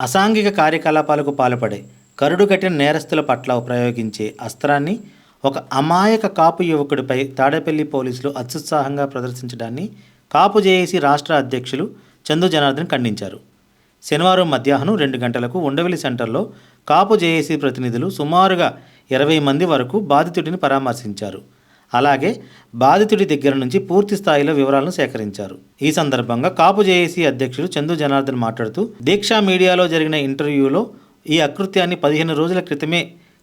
అసాంఘిక కార్యకలాపాలకు పాల్పడే కరుడు కట్టిన నేరస్తుల పట్ల ప్రయోగించే అస్త్రాన్ని ఒక అమాయక కాపు యువకుడిపై తాడేపల్లి పోలీసులు అత్యుత్సాహంగా ప్రదర్శించడాన్ని కాపు జేఏసీ రాష్ట్ర అధ్యక్షులు చందు జనార్దన్ ఖండించారు. శనివారం మధ్యాహ్నం రెండు గంటలకు ఉండవెల్లి సెంటర్లో కాపు జేఏసీ ప్రతినిధులు సుమారుగా ఇరవై మంది వరకు బాధితుడిని పరామర్శించారు. అలాగే బాధితుడి దగ్గర నుంచి పూర్తి స్థాయిలో వివరాలను సేకరించారు. ఈ సందర్భంగా కాపు జేఏసీ అధ్యక్షుడు చందు జనార్దన్ మాట్లాడుతూ దీక్షా మీడియాలో జరిగిన ఇంటర్వ్యూలో ఈ అకృత్యాన్ని పదిహేను రోజుల క్రితమే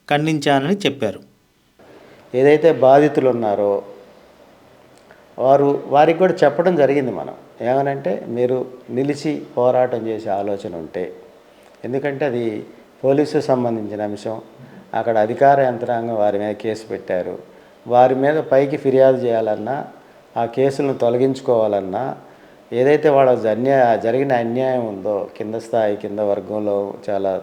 ఖండించానని చెప్పారు. ఏదైతే బాధితులు ఉన్నారో వారు వారికి కూడా చెప్పడం జరిగింది మనం. ఏమనంటే మీరు నిలిచి పోరాటం చేసే ఆలోచన ఉంటే ఎందుకంటే అది పోలీసు సంబంధించిన అంశం. అక్కడ అధికార యంత్రాంగం వారి మీద కేసు పెట్టారు. వారి మీద పైకి ఫిర్యాదు చేయాలన్నా ఆ కేసులను తొలగించుకోవాలన్నా ఏదైతే వాళ్ళ అన్యాయ జరిగిన అన్యాయం ఉందో కింద స్థాయి కింద వర్గంలో చాలా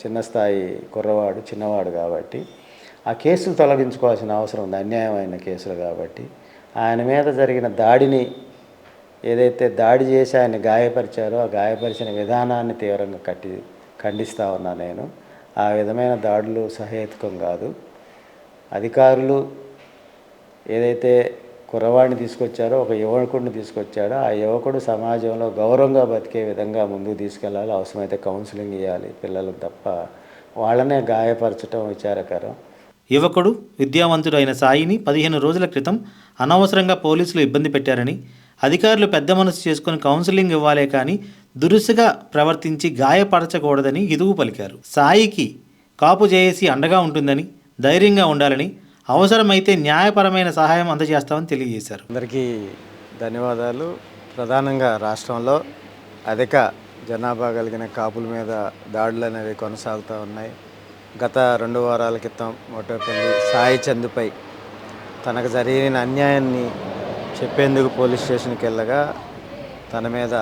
చిన్న స్థాయి కుర్రవాడు చిన్నవాడు కాబట్టి ఆ కేసులు తొలగించుకోవాల్సిన అవసరం ఉంది అన్యాయమైన కేసులు కాబట్టి ఆయన మీద జరిగిన దాడిని ఏదైతే దాడి చేసి ఆయన గాయపరిచారో ఆ గాయపరిచిన విధానాన్ని తీవ్రంగా కట్టి ఖండిస్తా ఉన్నా నేను. ఆ విధమైన దాడులు సహేతుకం కాదు. అధికారులు ఏదైతే కుర్రవాడిని తీసుకొచ్చారో ఒక యువకుడిని తీసుకొచ్చాడో ఆ యువకుడు సమాజంలో గౌరవంగా బతికే విధంగా ముందుకు తీసుకెళ్ళాలి. అవసరమైతే కౌన్సిలింగ్ ఇవ్వాలి పిల్లలు తప్ప. వాళ్ళనే గాయపరచడం విచారకరం. యువకుడు విద్యావంతుడు అయిన సాయిని పదిహేను రోజుల క్రితం అనవసరంగా పోలీసులు ఇబ్బంది పెట్టారని అధికారులు పెద్ద మనసు చేసుకుని కౌన్సిలింగ్ ఇవ్వాలే కానీ దురుసుగా ప్రవర్తించి గాయపరచకూడదని హిదువు పలికారు. సాయికి కాపు జేఏసీ అండగా ఉంటుందని ధైర్యంగా ఉండాలని అవసరమైతే న్యాయపరమైన సహాయం అందజేస్తామని తెలియజేశారు. అందరికీ ధన్యవాదాలు. ప్రధానంగా రాష్ట్రంలో అధిక జనాభా కలిగిన కాపుల మీద దాడులు అనేవి కొనసాగుతూ ఉన్నాయి. గత రెండు వారాల క్రితం మోటోపల్లి సాయి చందుపై తనకు జరిగిన అన్యాయాన్ని చెప్పేందుకు పోలీస్ స్టేషన్కి వెళ్ళగా తన మీద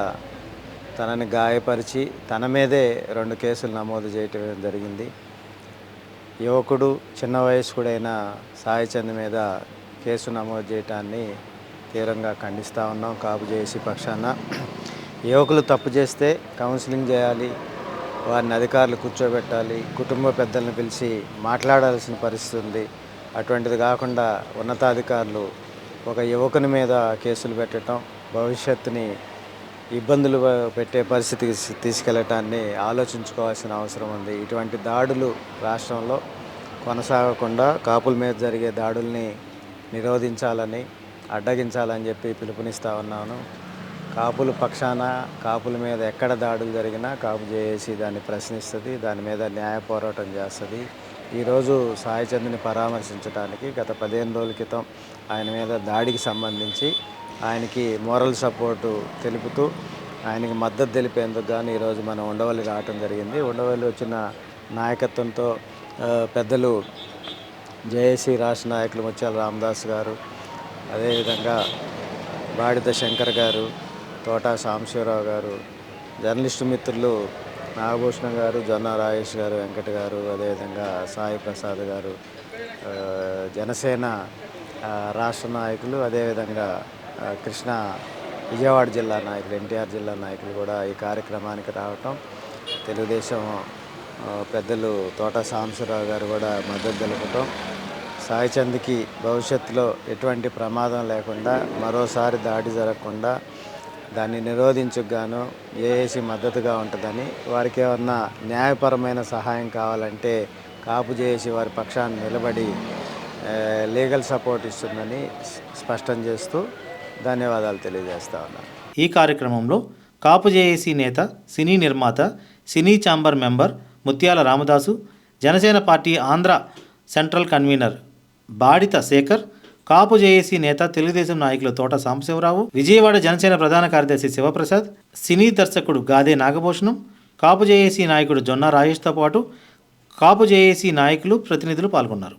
తనని గాయపరిచి తన మీదే రెండు కేసులు నమోదు చేయటం జరిగింది. యువకుడు చిన్న వయస్కుడైన సాయిచంద్ మీద కేసు నమోదు చేయటాన్ని తీవ్రంగా ఖండిస్తూ ఉన్నాం. కాపు చేసి పక్షాన యువకులు తప్పు చేస్తే కౌన్సిలింగ్ చేయాలి వారిని అధికారులు కూర్చోబెట్టాలి కుటుంబ పెద్దలను పిలిచి మాట్లాడాల్సిన పరిస్థితి ఉంది. అటువంటిది కాకుండా ఉన్నతాధికారులు ఒక యువకుని మీద కేసులు పెట్టడం భవిష్యత్తుని ఇబ్బందులు పెట్టే పరిస్థితికి తీసుకెళ్ళటాన్ని ఆలోచించుకోవాల్సిన అవసరం ఉంది. ఇటువంటి దాడులు రాష్ట్రంలో కొనసాగకుండా కాపుల మీద జరిగే దాడుల్ని నిరోధించాలని అడ్డగించాలని చెప్పి పిలుపునిస్తా ఉన్నాను. కాపుల పక్షాన కాపుల మీద ఎక్కడ దాడులు జరిగినా కాపు చేసి దాన్ని ప్రశ్నిస్తుంది దాని మీద న్యాయ పోరాటం చేస్తుంది ఈరోజు సాయిచంద్ని పరామర్శించడానికి గత పదిహేను రోజుల క్రితం ఆయన మీద దాడికి సంబంధించి ఆయనకి మోరల్ సపోర్టు తెలుపుతూ ఆయనకి మద్దతు తెలిపేందుకు కానీ ఈరోజు మనం ఉండవల్లి రావటం జరిగింది. ఉండవల్లి వచ్చిన నాయకత్వంతో పెద్దలు జేఏసీ రాష్ట్ర నాయకులు ముత్యాల రామదాస్ గారు అదేవిధంగా బాడిత శంకర్ గారు తోటా సాంబశివరావు గారు జర్నలిస్టు మిత్రులు నాగభూషణం గారు జొన్న రాజేష్ గారు వెంకట గారు అదేవిధంగా సాయి ప్రసాద్ గారు జనసేన రాష్ట్ర నాయకులు అదేవిధంగా కృష్ణ విజయవాడ జిల్లా నాయకులు ఎన్టీఆర్ జిల్లా నాయకులు కూడా ఈ కార్యక్రమానికి రావటం తెలుగుదేశం పెద్దలు తోట సాంబశివరావు గారు కూడా మద్దతు తెలుపటం సాయి చంద్కి భవిష్యత్తులో ఎటువంటి ప్రమాదం లేకుండా మరోసారి దాడి జరగకుండా దాన్ని నిరోధించుగాను ఏఏసి మద్దతుగా ఉంటుందని వారికి ఏమన్నా న్యాయపరమైన సహాయం కావాలంటే కాపు చేసి వారి పక్షాన్ని నిలబడి లీగల్ సపోర్ట్ ఇస్తుందని స్పష్టం చేస్తూ ధన్యవాదాలు తెలియజేస్తా ఉన్నాను ఈ కార్యక్రమంలో కాపు జేఏసీ నేత సినీ నిర్మాత cine chamber member Mutyala Ramadasu Janasena party Andhra central convener Badita Sekhar Kapu JAC నేత తెలుగుదేశం నాయకులు తోట సాంబశివరావు విజయవాడ జనసేన ప్రధాన కార్యదర్శి శివప్రసాద్ సినీ దర్శకుడు గాదే నాగభూషణం కాపు జేఏసీ నాయకుడు జొన్న రాజేష్తో పాటు కాపు జేఏసీ నాయకులు ప్రతినిధులు పాల్గొన్నారు.